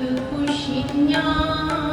그 90년